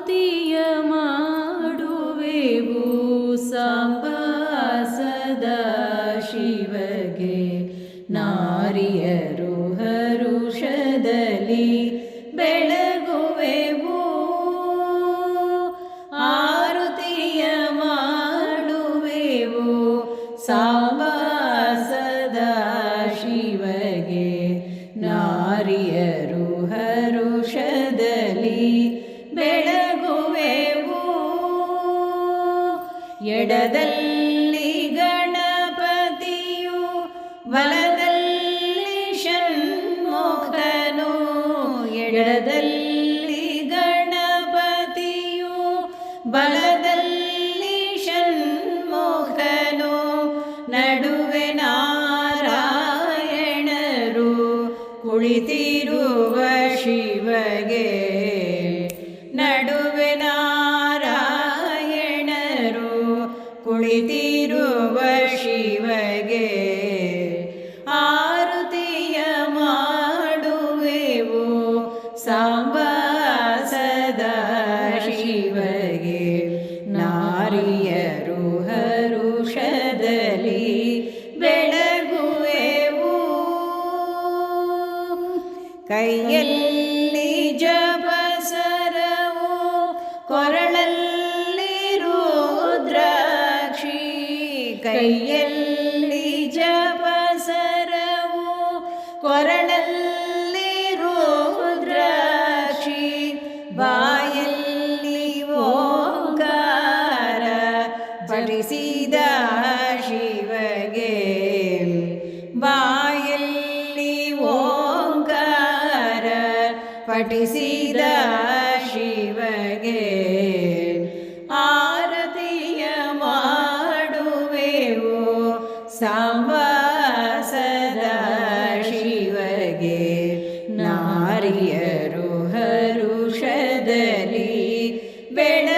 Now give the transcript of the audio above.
ಆರುತಿಯ ಮಾಡುವೆವು ಸಾಂಬ ಸದಾ ಶಿವಗೆ. ನಾರಿಯರು ಹರುಷದಲ್ಲಿ ಬೆಳಗುವೆವು. ಆರುತಿಯ ಮಾಡುವೆವು ಸಾಂಬ ಸದಾ ಶಿವಗೆ. ನಾರಿಯರು ಹರುಷದಲ್ಲಿ ಎಡದಲ್ಲಿ ಗಣಪತಿಯು ಬಲದಲ್ಲಿ ಷಣ್ಮುಖನು. ಎಡದಲ್ಲಿ ಗಣಪತಿಯು ಬಲದಲ್ಲಿ ಷಣ್ಮುಖನು. ನಡುವೆ ನಾರಾಯಣರು ಕುಳಿತಿರುವ ಕುಳಿತಿರುವ ಶಿವಗೆ ಆರುತಿಯ ಮಾಡುವೆವು ಸಾಂಬಾಸದ ಸದಾ ಶಿವಗೆ. ನಾರಿಯರು ಹರುಷದಲ್ಲಿ ಬೆಳಗುವೆವು. ಕೈಯಲ್ಲಿ ಕೈಯಲ್ಲಿ ಜಪಸರವು ಕೊರಳಲ್ಲಿ ರುದ್ರಾಕ್ಷಿ ಬಾಯಲ್ಲಿ ಓಂಕಾರ ಬಡಿಸಿದ ಶಿವಗೆ. ಬಾಯಲ್ಲಿ ಓಂಕಾರ ಪಠಿಸಿದ ಶಿವಗೆ. ಸಾಂಬಾಸದ ಶಿವಗೆ ನಾರಿಯರು ಹರುಷದಲ್ಲಿ. ಬೆಳ